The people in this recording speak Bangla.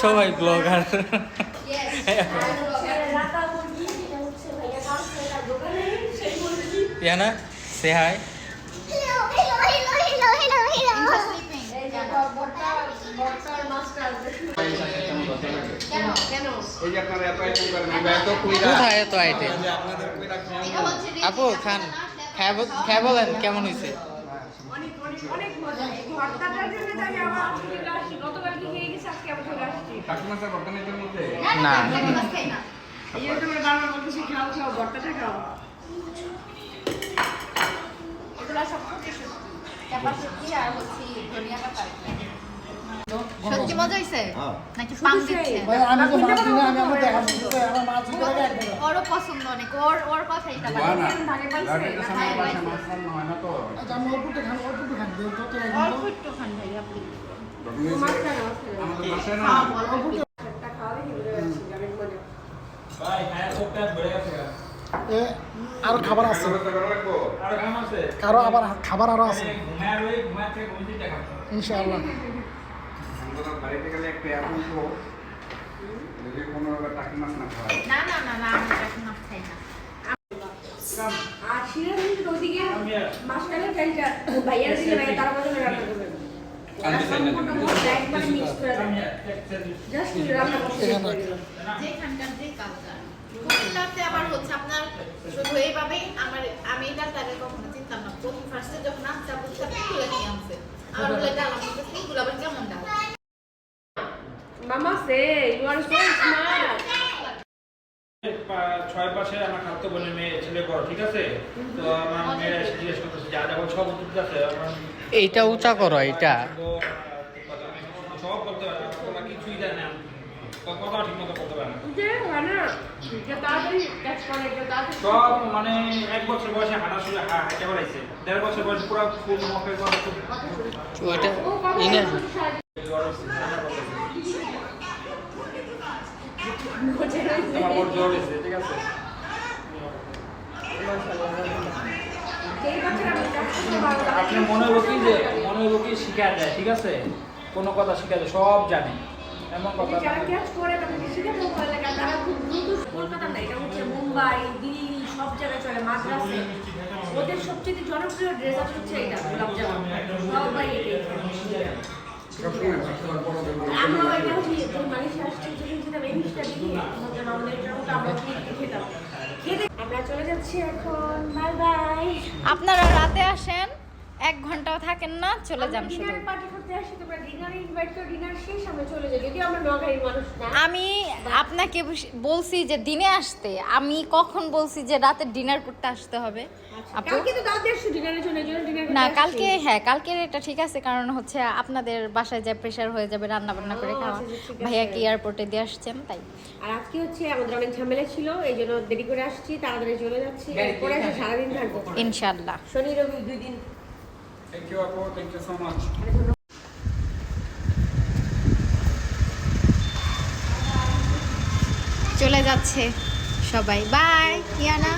সবাই ব্লগার ইয়ানা সে হাই কোথায় এত আইটেম আপু খান খায় বল- খায় বলেন কেমন হয়েছে অনেক সত্যি মজা হইছে? নাকি পাম দিচ্ছে? ভাই আমি তো মাছ কিনে আমি আমার দেখা দিতে আমার মাছ কিনে আগে একবার ওরও পছন্দ অনেক। ওর ওর কথাই তা না না। ভাগে পাইছে লাটের সামনে মাছ হয় না তো। আচ্ছা আমি অল্প একটু খান অল্প একটু খান দেন তত অল্প একটু খান ভাই আপনি। মাছ খাও আমাদের বাসায় না একটা খাওয়া দেখি বুঝে যাচ্ছি অনেক মজা এ আর খাবার আছে। করে কারও আবার খাবার আরও আছে। ইনশাআল্লাহ। করে দেবে জাস্ট যেখানকার যে কালচার আবার হচ্ছে আপনার শুধু এইভাবেই আমার আমি এটা আগে কখনো চিন্তাম না। প্রথম ফার্স্টে যখন আসছে আপনি সাথে তুলে নিয়ে আসছে আমার বলে ডাল আমার কাছে এগুলো আবার কেমন ডাল মামা সে ইউ আর সো স্মার্ট ছয় পাশে আমার খাদ্য বোনের মেয়ে ছেলে বড় ঠিক আছে? তো আমার মেয়ে এসে জিজ্ঞেস করতেছে যা যা সব উত্তর আছে এইটা উঁচা করো এইটা। সব করতে পারে কিছুই জানে ঠিক মতো করতে পারে না। সব মানে এক বছর বয়সে হাঁটা শুরু হা- হাঁটতে দেড় বছর বয়সে পুরো ফুল মফের কথা ওইটা ইনে জ্বর হয়েছে, ঠান্ডা পড়তেছে। আমার ওর জ্বর হয়েছে ঠিক আছে? যেই বছর আমি ক্যাচ করতে পারব আপনি মনে হলো কি যে মনে হলো কি শিখা যায় ঠিক আছে? কোনো কথা শিখা যায় সব জানে। যারা ক্যাচ করে তাদেরকে শিখাতে ভালো লাগে। তারা খুব দ্রুত কলকাতা না এটা হচ্ছে মুম্বাই দিল্লি সব জায়গায় চলে মাদ্রাসে। ওদের সবচেয়ে জনপ্রিয় ড্রেস হচ্ছে এটা গোলাপ সবাই হচ্ছে আসছি যখন আমাদের আমরা খেতাম। খেতে আমরা চলে যাচ্ছি এখন বাই বাই আপনারা রাতে আসেন। এক ঘন্টাও থাকেন না চলে যান শুধু। ডিনার পার্টি করতে আসি তোমরা ডিনারে ইনভাইট করে ডিনার শেষ আমরা চলে যাই। যদিও আমরা নগাঁয়ের মানুষ না। আমি আপনাকে বলছি যে দিনে আসতে আমি কখন বলছি যে রাতে ডিনার করতে আসতে হবে? কালকে ডিনার না কালকে হ্যাঁ কালকের এটা ঠিক আছে কারণ হচ্ছে আপনাদের বাসায় যা প্রেশার হয়ে যাবে রান্না বান্না করে ও, খাওয়া। আচ্ছা, আচ্ছা। ভাইয়া কি এয়ারপোর্টে দিয়ে আসছেন তাই। আর আজকে হচ্ছে আমাদের অনেক ঝামেলা ছিল এই জন্য দেরি করে আসছি তাড়াতাড়ি চলে যাচ্ছি। এরপরে সারাদিন থাকব। ইনশাল্লাহ শনি রবি দুই দিন থ্যাংক ইউ আপু থ্যাংক ইউ সো মাচ চলে যাচ্ছে সবাই। বাই ইয়ানা